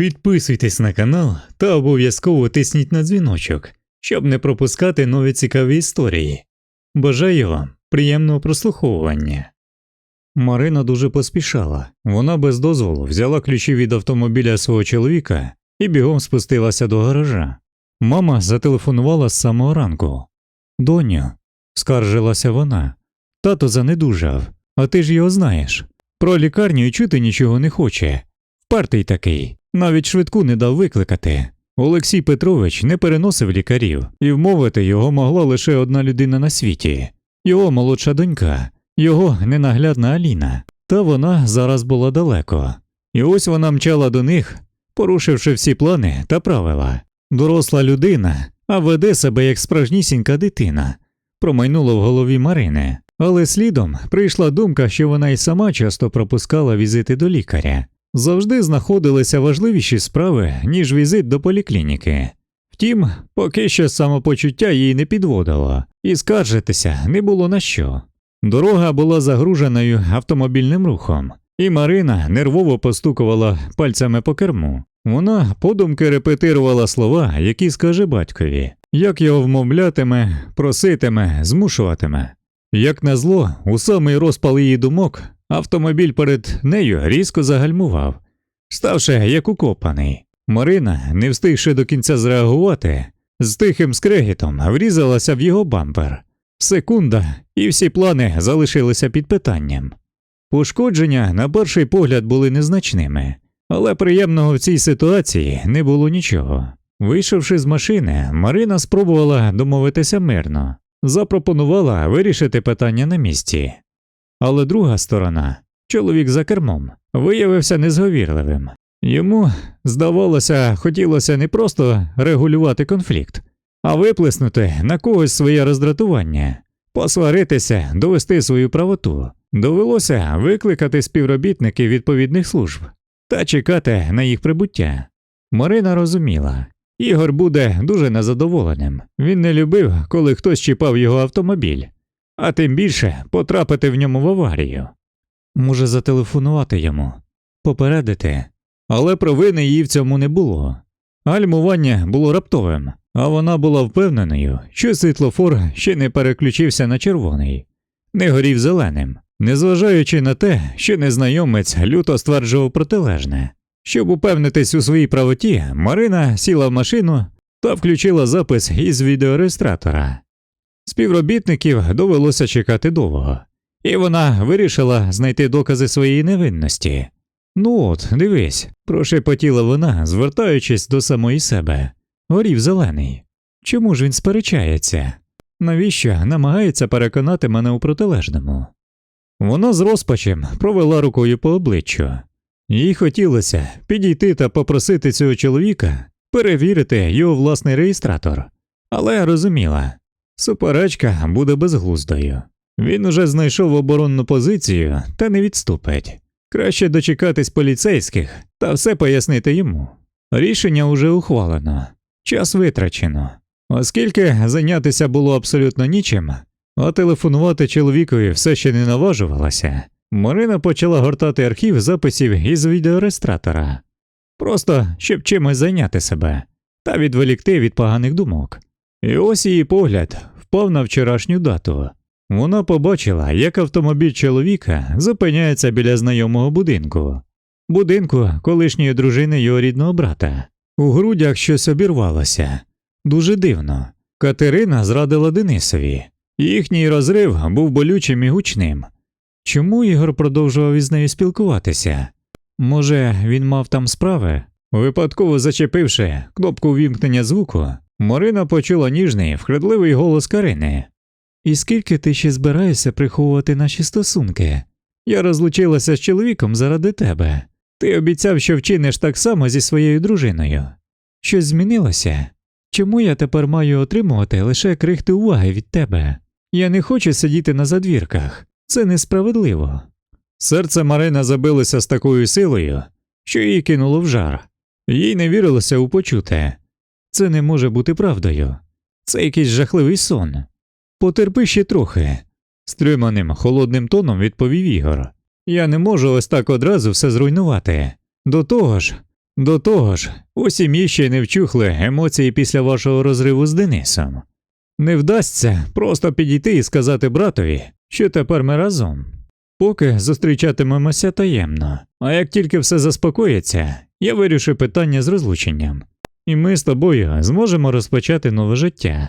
підписуйтесь на канал та обов'язково тисніть на дзвіночок, щоб не пропускати нові цікаві історії. Бажаю вам приємного прослуховування. Марина дуже поспішала. Вона без дозволу взяла ключі від автомобіля свого чоловіка і бігом спустилася до гаража. Мама зателефонувала з самого ранку. Доню, скаржилася вона, тато занедужав, а ти ж його знаєш. Про лікарню й чути нічого не хоче. Впертий такий, навіть швидку не дав викликати. Олексій Петрович не переносив лікарів, і вмовити його могла лише одна людина на світі його молодша донька, його ненаглядна Аліна, та вона зараз була далеко. І ось вона мчала до них, порушивши всі плани та правила. Доросла людина, а веде себе як справжнісінька дитина. Промайнуло в голові Марини, але слідом прийшла думка, що вона й сама часто пропускала візити до лікаря. Завжди знаходилися важливіші справи, ніж візит до поліклініки. Втім, поки що самопочуття їй не підводило, і скаржитися не було на що. Дорога була загруженою автомобільним рухом, і Марина нервово постукувала пальцями по керму. Вона подумки репетирувала слова, які скаже батькові, як його вмовлятиме, проситиме, змушуватиме. Як назло, у самий розпал її думок, автомобіль перед нею різко загальмував, ставши як укопаний. Марина, не встигши до кінця зреагувати, з тихим скрегітом врізалася в його бампер. Секунда, і всі плани залишилися під питанням. Пошкодження, на перший погляд, були незначними, але приємного в цій ситуації не було нічого. Вийшовши з машини, Марина спробувала домовитися мирно, запропонувала вирішити питання на місці. Але друга сторона, чоловік за кермом, виявився незговірливим. Йому, здавалося, хотілося не просто регулювати конфлікт, а виплеснути на когось своє роздратування, посваритися, довести свою правоту. Довелося викликати співробітників відповідних служб та чекати на їх прибуття. Марина розуміла, Ігор буде дуже незадоволеним. Він не любив, коли хтось чіпав його автомобіль, а тим більше потрапити в ньому в аварію. Може зателефонувати йому, попередити, але провини їй в цьому не було. Гальмування було раптовим, а вона була впевненою, що світлофор ще не переключився на червоний, не горів зеленим, незважаючи на те, що незнайомець люто стверджував протилежне. Щоб упевнитись у своїй правоті, Марина сіла в машину та включила запис із відеореєстратора. Співробітників довелося чекати довго, і вона вирішила знайти докази своєї невинності. Ну от, дивись, прошепотіла вона, звертаючись до самої себе. Горів зелений. Чому ж він сперечається? Навіщо намагається переконати мене у протилежному? Вона з розпачем провела рукою по обличчю. Їй хотілося підійти та попросити цього чоловіка перевірити його власний реєстратор, але розуміла, суперечка буде безглуздою. Він уже знайшов оборонну позицію та не відступить. Краще дочекатись поліцейських та все пояснити йому. Рішення уже ухвалено, час витрачено. Оскільки зайнятися було абсолютно нічим, а телефонувати чоловікові все ще не наважувалася, Марина почала гортати архів записів із відеореєстратора, просто щоб чимось зайняти себе та відволікти від поганих думок. І ось її погляд впав на вчорашню дату. Вона побачила, як автомобіль чоловіка зупиняється біля знайомого будинку, будинку колишньої дружини його рідного брата. У грудях щось обірвалося. Дуже дивно. Катерина зрадила Денисові. Їхній розрив був болючим і гучним. Чому Ігор продовжував із нею спілкуватися? Може, він мав там справи? Випадково зачепивши кнопку вімкнення звуку, Марина почула ніжний, вкрадливий голос Карини. І скільки ти ще збираєшся приховувати наші стосунки? Я розлучилася з чоловіком заради тебе. Ти обіцяв, що вчиниш так само зі своєю дружиною. Щось змінилося? Чому я тепер маю отримувати лише крихти уваги від тебе? Я не хочу сидіти на задвірках, це несправедливо. Серце Марина забилося з такою силою, що її кинуло в жар. Їй не вірилося у почуте. Це не може бути правдою. Це якийсь жахливий сон. Потерпи ще трохи, стриманим, холодним тоном відповів Ігор. Я не можу ось так одразу все зруйнувати. До того ж, До того ж, у сім'ї ще не вчухли емоції після вашого розриву з Денисом. Не вдасться просто підійти і сказати братові, що тепер ми разом. Поки зустрічатимемося таємно, а як тільки все заспокоїться, я вирішу питання з розлученням, і ми з тобою зможемо розпочати нове життя.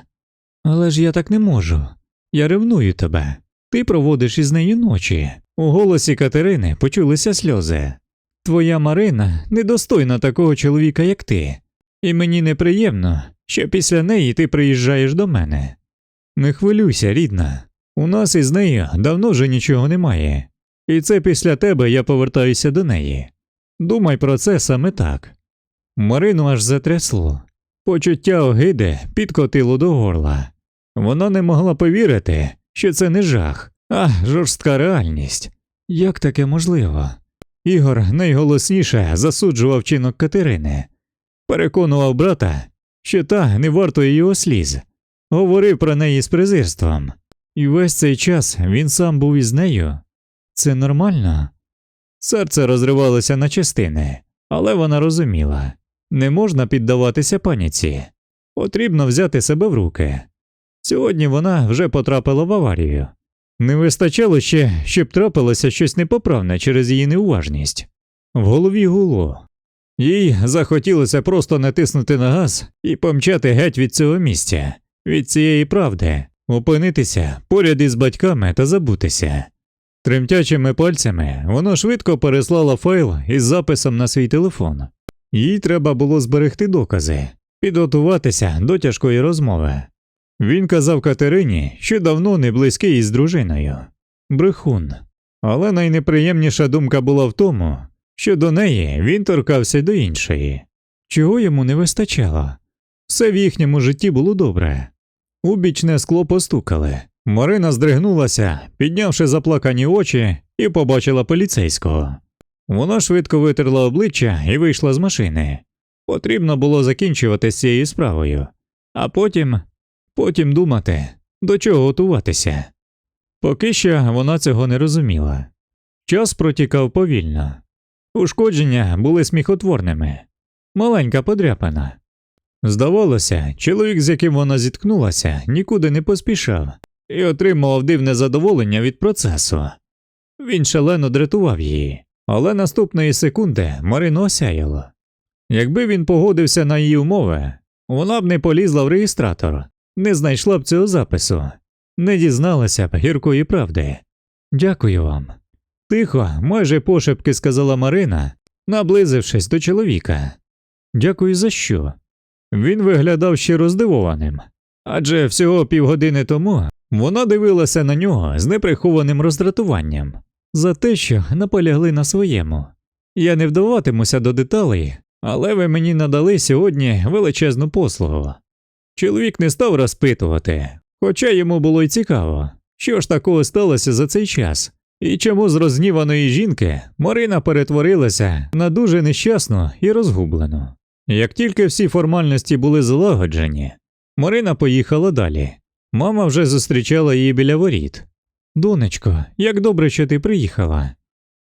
Але ж я так не можу. Я ревную тебе. Ти проводиш із нею ночі. У голосі Катерини почулися сльози. Твоя Марина недостойна такого чоловіка, як ти, і мені неприємно, що після неї ти приїжджаєш до мене. Не хвилюйся, рідна. У нас із нею давно вже нічого немає, і це після тебе я повертаюся до неї. Думай про це саме так. Марину аж затрясло. Почуття огиди підкотило до горла. Вона не могла повірити, що це не жах, а жорстка реальність. Як таке можливо? Ігор найголосніше засуджував чинок Катерини, переконував брата, що та не вартує його сліз, говорив про неї з презирством, і весь цей час він сам був із нею. Це нормально? Серце розривалося на частини, але вона розуміла не можна піддаватися паніці, потрібно взяти себе в руки. Сьогодні вона вже потрапила в аварію. Не вистачало ще, щоб трапилося щось непоправне через її неуважність. В голові гуло. Їй захотілося просто натиснути на газ і помчати геть від цього місця, від цієї правди, опинитися поряд із батьками та забутися. Тремтячими пальцями вона швидко переслала файл із записом на свій телефон. Їй треба було зберегти докази, підготуватися до тяжкої розмови. Він казав Катерині, що давно не близький із дружиною. Брехун. Але найнеприємніша думка була в тому, що до неї він торкався до іншої. Чого йому не вистачало? Все в їхньому житті було добре. У бічне скло постукали. Марина здригнулася, піднявши заплакані очі, і побачила поліцейського. Вона швидко витерла обличчя і вийшла з машини. Потрібно було закінчувати з цією справою, а потім потім думати, до чого готуватися. Поки що вона цього не розуміла. Час протікав повільно. Ушкодження були сміхотворними, маленька подряпина. Здавалося, чоловік, з яким вона зіткнулася, нікуди не поспішав і отримував дивне задоволення від процесу. Він шалено дратував її, але наступної секунди Марину осяяло. Якби він погодився на її умови, вона б не полізла в реєстратор, не знайшла б цього запису, не дізналася б гіркої правди. Дякую вам. Тихо, майже пошепки сказала Марина, наблизившись до чоловіка. Дякую за що? Він виглядав щиро здивованим, адже всього півгодини тому вона дивилася на нього з неприхованим роздратуванням за те, що наполягли на своєму. Я не вдаватимуся до деталей, але ви мені надали сьогодні величезну послугу. Чоловік не став розпитувати, хоча йому було й цікаво, що ж такого сталося за цей час, і чому з розніваної жінки Марина перетворилася на дуже нещасну і розгублену. Як тільки всі формальності були злагоджені, Марина поїхала далі. Мама вже зустрічала її біля воріт. Донечко, як добре, що ти приїхала.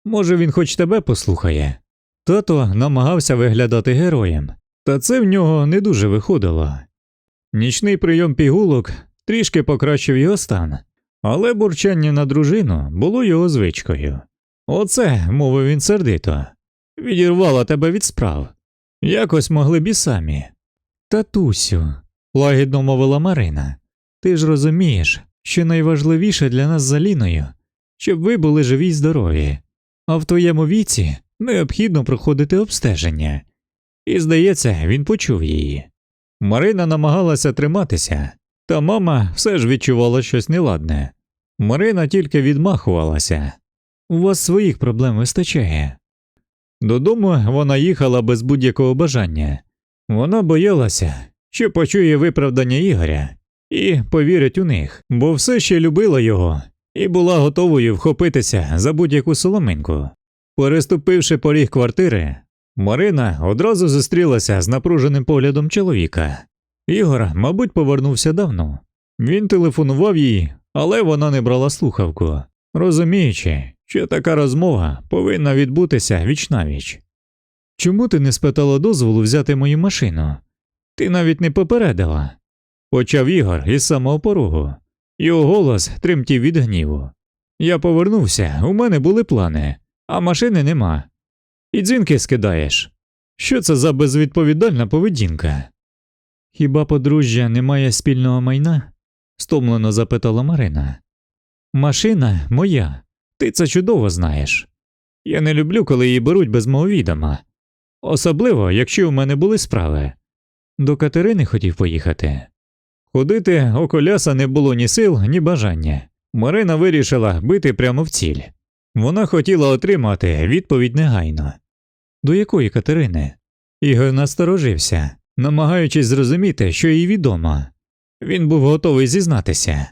Може, він хоч тебе послухає. Тато намагався виглядати героєм, та це в нього не дуже виходило. Нічний прийом пігулок трішки покращив його стан, але бурчання на дружину було його звичкою. Оце, мовив він сердито, відірвала тебе від справ. Якось могли б і самі. Татусю, лагідно мовила Марина, ти ж розумієш, що найважливіше для нас з Аліною, щоб ви були живі й здорові, а в твоєму віці необхідно проходити обстеження. І, здається, він почув її. Марина намагалася триматися, та мама все ж відчувала щось неладне. Марина тільки відмахувалася. У вас своїх проблем вистачає. Додому вона їхала без будь-якого бажання. Вона боялася, що почує виправдання Ігоря і повірить у них, бо все ще любила його і була готовою вхопитися за будь-яку соломинку. Переступивши поріг квартири, Марина одразу зустрілася з напруженим поглядом чоловіка. Ігор, мабуть, повернувся давно. Він телефонував їй, але вона не брала слухавку, розуміючи, що така розмова повинна відбутися віч навіч. Чому ти не спитала дозволу взяти мою машину? Ти навіть не попередила. Почав Ігор із самого порогу. Його голос тремтів від гніву. Я повернувся, у мене були плани, а машини нема. І дзвінки скидаєш. Що це за безвідповідальна поведінка? Хіба подружжя не має спільного майна? стомлено запитала Марина. Машина моя, ти це чудово знаєш. Я не люблю, коли її беруть без мого відома. Особливо, якщо у мене були справи. До Катерини хотів поїхати. Ходити околяса не було ні сил, ні бажання. Марина вирішила бити прямо в ціль. Вона хотіла отримати відповідь негайно. До якої Катерини? Ігор насторожився, намагаючись зрозуміти, що їй відомо. Він був готовий зізнатися.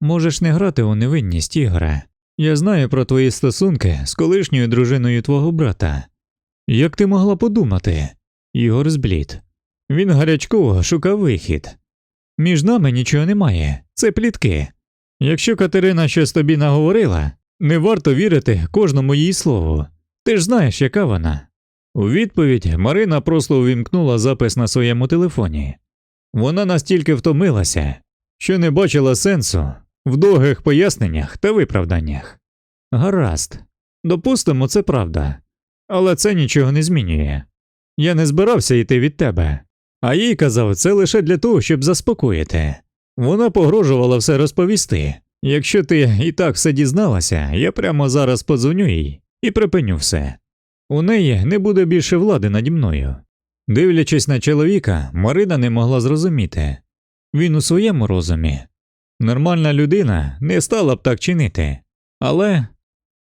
Можеш не грати у невинність, Ігоре. Я знаю про твої стосунки з колишньою дружиною твого брата. Як ти могла подумати? Ігор зблід. Він гарячково шукав вихід. Між нами нічого немає, це плітки. Якщо Катерина щось тобі наговорила, не варто вірити кожному її слову. Ти ж знаєш, яка вона. У відповідь Марина просто увімкнула запис на своєму телефоні. Вона настільки втомилася, що не бачила сенсу в довгих поясненнях та виправданнях. Гаразд, допустимо, це правда, але це нічого не змінює. Я не збирався йти від тебе, а їй казав це лише для того, щоб заспокоїти. Вона погрожувала все розповісти. Якщо ти і так все дізналася, я прямо зараз подзвоню їй і припиню все. У неї не буде більше влади наді мною. Дивлячись на чоловіка, Марина не могла зрозуміти він у своєму розумі. Нормальна людина не стала б так чинити, але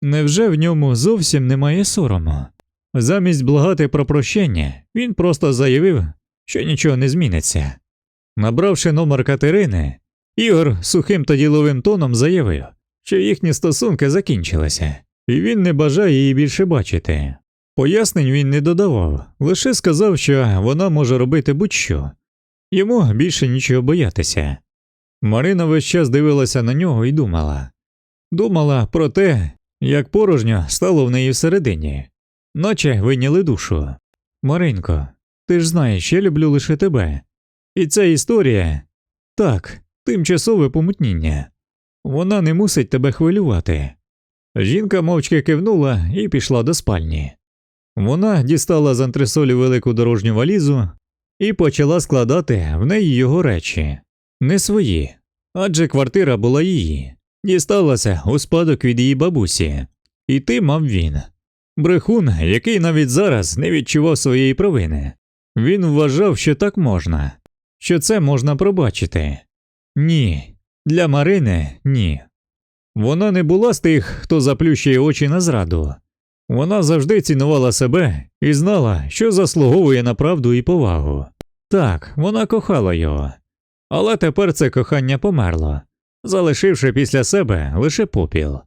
невже в ньому зовсім немає сорому? Замість благати про прощення, він просто заявив, що нічого не зміниться. Набравши номер Катерини, Ігор сухим та діловим тоном заявив, що їхні стосунки закінчилися, і він не бажає її більше бачити. Пояснень він не додавав, лише сказав, що вона може робити будь-що, йому більше нічого боятися. Марина весь час дивилася на нього і думала думала про те, як порожньо стало в неї всередині, наче вийняли душу. Маринко, ти ж знаєш, я люблю лише тебе. І ця історія так, тимчасове помутніння. Вона не мусить тебе хвилювати. Жінка мовчки кивнула і пішла до спальні. Вона дістала з антресолі велику дорожню валізу і почала складати в неї його речі, не свої, адже квартира була її, дісталася у спадок від її бабусі, і ти мав він. Брехун, який навіть зараз не відчував своєї провини. Він вважав, що так можна, що це можна пробачити. Ні, для Марини ні. Вона не була з тих, хто заплющує очі на зраду. Вона завжди цінувала себе і знала, що заслуговує на правду і повагу. Так, вона кохала його, але тепер це кохання померло, залишивши після себе лише попіл.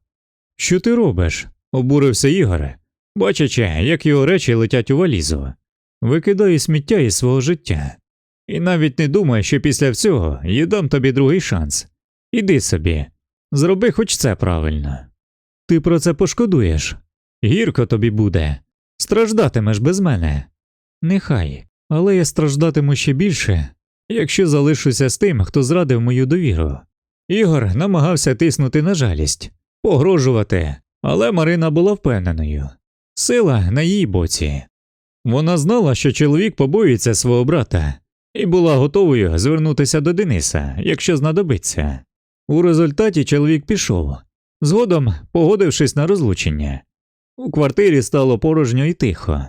Що ти робиш? обурився Ігор, бачачи, як його речі летять у валізу. Викидаю сміття із свого життя. І навіть не думай, що після всього я дам тобі другий шанс. Іди собі, зроби хоч це правильно. Ти про це пошкодуєш. Гірко тобі буде, страждатимеш без мене. Нехай, але я страждатиму ще більше, якщо залишуся з тим, хто зрадив мою довіру. Ігор намагався тиснути на жалість, погрожувати, але Марина була впевненою сила на її боці. Вона знала, що чоловік побоюється свого брата, і була готовою звернутися до Дениса, якщо знадобиться. У результаті чоловік пішов, згодом погодившись на розлучення. У квартирі стало порожньо і тихо,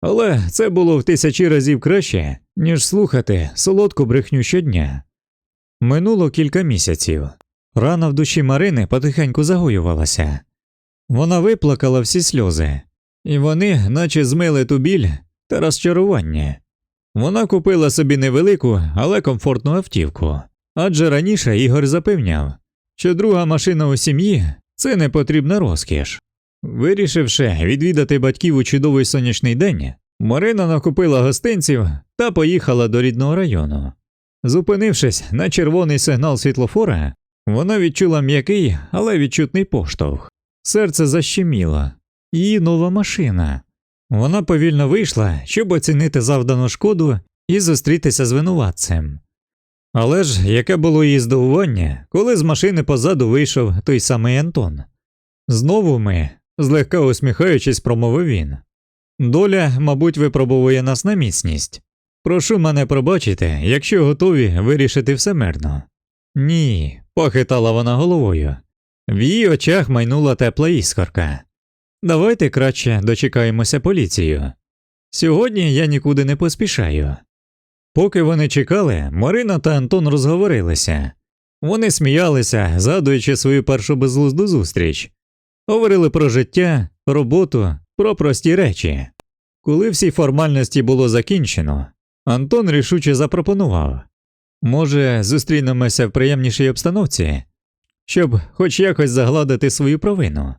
але це було в тисячі разів краще, ніж слухати солодку брехню щодня. Минуло кілька місяців. Рана в душі Марини потихеньку загоювалася. Вона виплакала всі сльози, і вони, наче змили ту біль розчарування. Вона купила собі невелику, але комфортну автівку, адже раніше Ігор запевняв, що друга машина у сім'ї це не потрібна розкіш. Вирішивши відвідати батьків у чудовий сонячний день, Марина накупила гостинців та поїхала до рідного району. Зупинившись на червоний сигнал світлофора, вона відчула м'який, але відчутний поштовх. Серце защеміло. Її нова машина. Вона повільно вийшла, щоб оцінити завдану шкоду і зустрітися з винуватцем. Але ж яке було її здивування, коли з машини позаду вийшов той самий Антон. Знову ми, злегка усміхаючись, промовив він. Доля, мабуть, випробовує нас на міцність. Прошу мене пробачити, якщо готові вирішити все мирно. Ні, похитала вона головою. В її очах майнула тепла іскорка. Давайте краще дочекаємося поліцію. Сьогодні я нікуди не поспішаю. Поки вони чекали, Марина та Антон розговорилися. Вони сміялися, згадуючи свою першу безглузду зустріч, говорили про життя, роботу, про прості речі. Коли всі формальності було закінчено, Антон рішуче запропонував може, зустрінемося в приємнішій обстановці, щоб хоч якось загладити свою провину.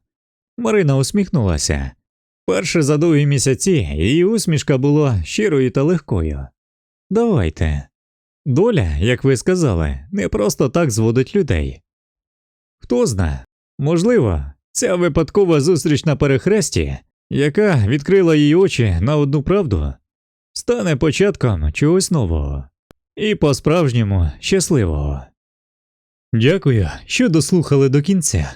Марина усміхнулася. Перше за довгі місяці її усмішка була щирою та легкою. Давайте. Доля, як ви сказали, не просто так зводить людей. Хто зна, можливо, ця випадкова зустріч на перехресті, яка відкрила її очі на одну правду, стане початком чогось нового і по-справжньому щасливого. Дякую, що дослухали до кінця.